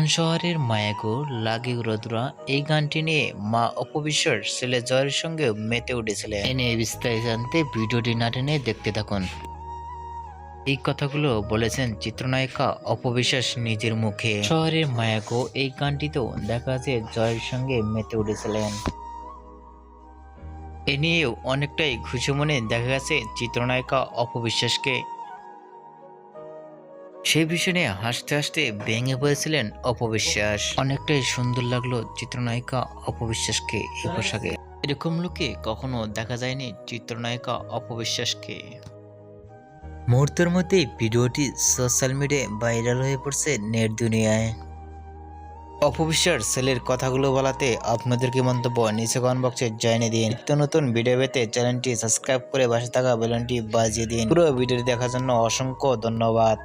আপন শহরের মায়াগো লাগে রোদ্রা? এই গানটি নিয়ে মা অপবিশ্বাস ছেলে জয়ের সঙ্গে মেতে উঠেছিলেন এনে বিস্তারিত জানতে ভিডিওটি না টেনে দেখতে থাকুন। এই কথাগুলো বলেছেন চিত্রনায়িকা অপবিশ্বাস নিজের মুখে। শহরের মায়াগো, এই গানটিতেও দেখা যাচ্ছে জয়ের সঙ্গে মেতে উঠেছিলেন। এ নিয়েও অনেকটাই খুশি মনে দেখা গেছে চিত্রনায়িকা অপবিশ্বাসকে। সেই নিয়ে হাসতে হাসতে ভেঙে পড়েছিলেন অপবিশ্বাস। অনেকটাই সুন্দর লাগল চিত্রনায়িকা অপবিশ্বাসকে এই পোশাকে। এরকম লোকে কখনো দেখা যায়নি চিত্রনায়িকা অপবিশ্বাসকে। মুহূর্তের মধ্যেই ভিডিওটি সোশ্যাল মিডিয়ায় ভাইরাল হয়ে পড়ছে নেট দুনিয়ায়। অপবিশ্বাস ছেলের কথাগুলো বলাতে আপনাদের কি মন্তব্য নিচে কমেন্ট বক্সে জানিয়ে দিন। নিত্য নতুন ভিডিও পেতে চ্যানেলটি সাবস্ক্রাইব করে পাশে থাকা বেলনটি বাজিয়ে দিন। পুরো ভিডিওটি দেখার জন্য অসংখ্য ধন্যবাদ।